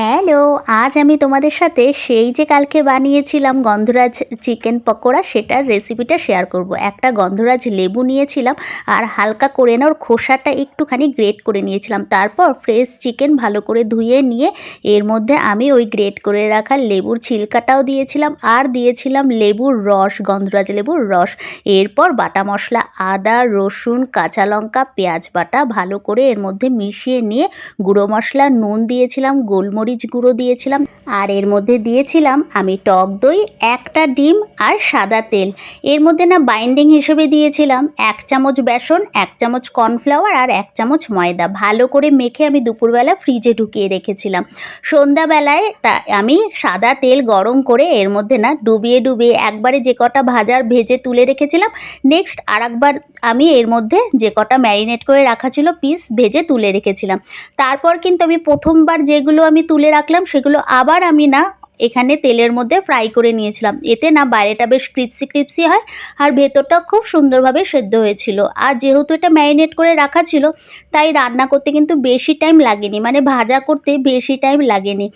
Hello, আজ আমি তোমাদের সাথে সেই যে কালকে বানিয়েছিলাম গন্ধরাজ চিকেন পকোড়া, সেটার রেসিপিটা শেয়ার করব। একটা গন্ধরাজ লেবু নিয়েছিলাম আর হালকা করে না, ওর খোসাটা একটুখানি গ্রেট করে নিয়েছিলাম। তারপর ফ্রেশ চিকেন ভালো করে ধুয়ে নিয়ে, এর মধ্যে আমি ওই গ্রেট করে রাখা লেবুর ছিলকাটাও দিয়েছিলাম আর দিয়েছিলাম লেবুর রস, গন্ধরাজ লেবুর রস। এরপর বাটা মশলা, আদা, রসুন, কাঁচা লঙ্কা, পেঁয়াজ বাটা ভালো করে এর মধ্যে মিশিয়ে নিয়ে, গুঁড়ো মশলা, নুন দিয়েছিলাম, গোলমরিচ গুঁড়ো দিয়েছিলাম আর এর মধ্যে দিয়েছিলাম আমি টক দই, একটা ডিম আর সাদা তেল। এর মধ্যে না বাইন্ডিং হিসেবে দিয়েছিলাম এক চামচ বেসন, এক চামচ কর্নফ্লাওয়ার আর এক চামচ ময়দা। ভালো করে মেখে আমি দুপুরবেলা ফ্রিজে ঢুকিয়ে রেখেছিলাম। সন্ধ্যাবেলায় তা আমি সাদা তেল গরম করে এর মধ্যে না ডুবিয়ে ডুবিয়ে একবারে যে কটা ভাজার ভেজে তুলে রেখেছিলাম নেক্সট আর একবার আমি এর মধ্যে যে কটা ম্যারিনেট করে রাখা ছিল পিস ভেজে তুলে রেখেছিলাম। তারপর কিন্তু আমি প্রথমবার যেগুলো আমি তুলে রাখলাম সেগুলো আবার আমি না এখানে তেলের মধ্যে ফ্রাই করে নিয়েছিলাম। এতে না বাইরেটা বেশ ক্রিপসি ক্রিপসি হয় আর ভেতরটা খুব সুন্দরভাবে সেদ্ধ হয়েছিল। আর যেহেতু এটা ম্যারিনেট করে রাখা ছিল, তাই রান্না করতে কিন্তু বেশি টাইম লাগেনি। মানে ভাজা করতে বেশি টাইম লাগেনি।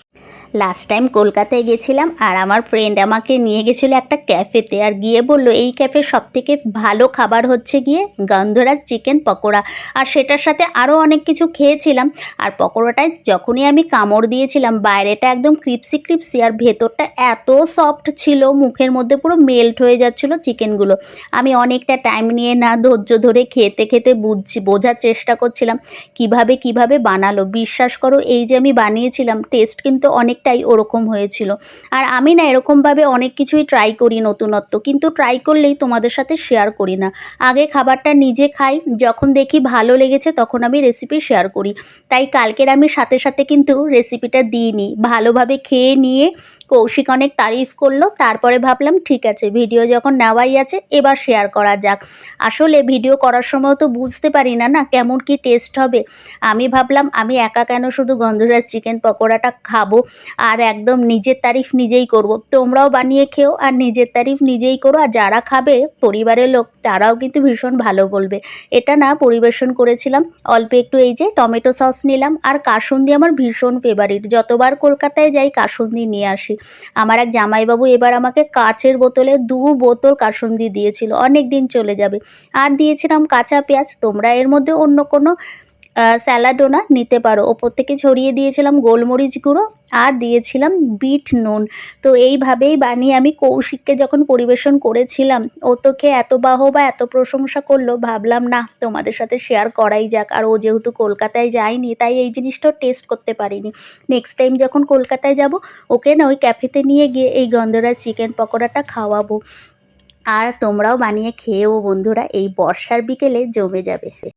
লাস্ট টাইম কলকাতায় গেছিলাম আর আমার ফ্রেন্ড আমাকে নিয়ে গেছিল একটা ক্যাফেতে আর গিয়ে বলল, এই ক্যাফে সব থেকে ভালো খাবার হচ্ছে গিয়ে গন্ধরাজ চিকেন পকোড়া। আর সেটার সাথে আরও অনেক কিছু খেয়েছিলাম। আর পকোড়াটায় যখনই আমি কামড় দিয়েছিলাম, বাইরেটা একদম ক্রিপসি ক্রিপসি আর ভেতরটা এত সফট ছিল, মুখের মধ্যে পুরো মেল্ট হয়ে যাচ্ছিল চিকেনগুলো আমি অনেকটা টাইম নিয়ে না ধৈর্য ধরে খেতে খেতে বুঝছি বোঝার চেষ্টা করছিলাম, কীভাবে কীভাবে বানালো। বিশ্বাস করো, এই যে আমি বানিয়েছিলাম টেস্ট কিন্তু অনেকটাই ওরকম হয়েছিল। আর আমি না এরকমভাবে অনেক কিছুই ট্রাই করি নতুনত্ব, কিন্তু ট্রাই করলেই তোমাদের সাথে শেয়ার করি না। আগে খাবারটা নিজে খাই, যখন দেখি ভালো লেগেছে তখন আমি রেসিপি শেয়ার করি। তাই কালকের আমি সাথে সাথে কিন্তু রেসিপিটা দিইনি। ভালোভাবে খেয়ে নিয়ে কৌশিক অনেক তারিফ করল, তারপরে ভাবলাম, ঠিক আছে ভিডিও যখন নেওয়াই আছে, এবার শেয়ার করা যাক। আসলে ভিডিও করার সময় তো বুঝতে পারি না না কেমন কি টেস্ট হবে। আমি ভাবলাম, আমি একা কেন শুধু গন্ধরাজ চিকেন পকোড়াটা খাব? আর একদম নিজের তারিফ নিজেই করব। তোমরাও বানিয়ে খেও, আর নিজের তারিফ নিজেই করো। আর যারা খাবে, পরিবারের লোক, তারাও কিন্তু ভীষণ ভালো বলবে। এটা না পরিবেশন করেছিলাম, অল্প একটু এই যে, টমেটো সস নিলাম। আর কাসুন্দি আমার ভীষণ ফেভারিট যতবার কলকাতায় যাই, কাসুন্দি নিয়ে আসি। আমার এক জামাইবাবু এবার আমাকে কাচের বোতলে দু বোতল কাসুন্দি দিয়েছিল। অনেক দিন চলে যাবে। আর দিয়েছিলাম কাঁচা পেঁয়াজ। তোমরা এর মধ্যে অন্য কোনো স্যালাডও না নিতে পারো। ওপর থেকে ছড়িয়ে দিয়েছিলাম গোলমরিচ গুঁড়ো আর দিয়েছিলাম বিট নুন। তো এইভাবেই বানিয়ে আমি কৌশিককে যখন পরিবেশন করেছিলাম, ও তো খেয়ে এত বাহ বা এত প্রশংসা করল, ভাবলাম, না, তোমাদের সাথে শেয়ার করাই যাক। আর ও যেহেতু কলকাতায় যায়নি, তাই এই জিনিসটাও টেস্ট করতে পারিনি। নেক্সট টাইম যখন কলকাতায় যাব, ওকে না ওই ক্যাফেতে নিয়ে গিয়ে এই গন্ধরাজ চিকেন পকোড়াটা খাওয়াবো। আর তোমরাও বানিয়ে খেয়েও বন্ধুরা, এই বর্ষার বিকেলে জমে যাবে।